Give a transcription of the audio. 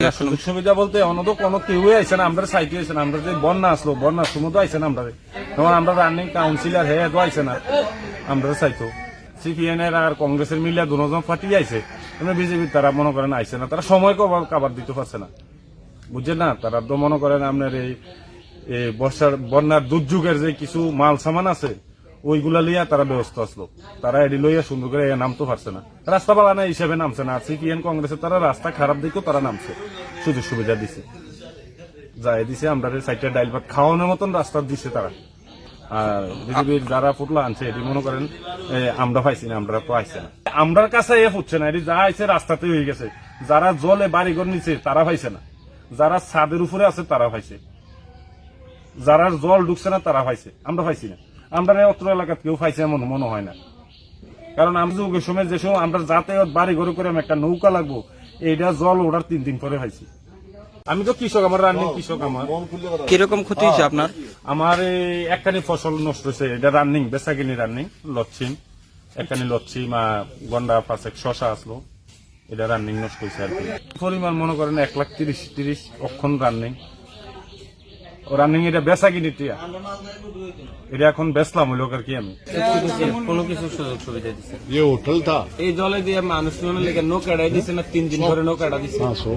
সুযোগ সুবিধা বলতে অন্য তো কোনো কেউই আইসে না আমরা সাইটে আইসে না আমরা যে বন্যা আসলো বন্যার সময় তো আইসে না আমরা তখন আমরা রানিং কাউন্সিলর হে তো আইসে না আমরা চাইতো সিপিএন এর আর কংগ্রেসের মিলিয়া দুজন পার্টি আইসে এমনি বিজেপি তারা মনে করেন আইসে না তারা সময় কবার কাবার দিতে পারছে না। বুঝছেন না? তারা তো মনে করেন আপনার এই এই বর্ষার বন্যার দুর্যোগের যে কিছু মাল সামান আছে ওইগুলা লইয়া তারা ব্যস্ত আসলো। তারা এডি লইয়া সুন্দর করে নামতে পারছে না। রাস্তা বানানো হিসেবে নামছে না। সিপিএন কংগ্রেসের তারা রাস্তা খারাপ দিকেও তারা নামছে। সুযোগ সুবিধা দিছে। যাই দিছে, আমরা সাইডে ডাইল ভাত খাওয়ানোর মতন রাস্তা দিছে তারা। আর বিজেপির যারা ফুটলা আনছে, এটি মনে করেন আমরা পাইছি না, আমরা পাইছে না। আমরার কাছে এ ফুটছে না, এটি যা আইছে রাস্তাতে হয়ে গেছে। যারা জলে বাড়িঘর নিচে তারা পাইছে না। যারা ছাদের উপরে আছে, তারা পাইছে। যারা জল ঢুকছে না, তারা পাইছে। আমরা পাইছি না। আমরা এই অত্র এলাকাত কেউ পাইছে এমন মনে হয় না। কারণ আমি যে ওই সময় যে সময় আমরা যাতায়াত বাড়ি ঘরে করে আমি একটা নৌকা লাগবো এইটা জল ওঠার তিন দিন পরে পাইছি আমি তো কৃষক আমার রান্নি কৃষক আমার। কীরকম ক্ষতি হয়েছে আপনার? আমার এই একখানি ফসল নষ্ট হয়েছে এটা রানিং বেসাকিনি রানিং লচ্ছিম। একখানি লচ্ছিম আর গন্ডা পাঁচেক শশা আসলো এটা রানিং নষ্ট হয়েছে আর কি। পরিমাণ মনে করেন এক লাখ তিরিশ তিরিশ অক্ষণ রানিং ও রানিং এটা বেসাকিনি টিয়া এটা এখন বেচলাম হইলো আর কি আমি কোনো কিছু সুযোগ সুবিধা দিচ্ছে ये होटल था এই জলে দিয়ে মানুষ লেগে নৌকাটাই দিছে না তিন দিন ধরে নৌকাটা দিছে हाँ सो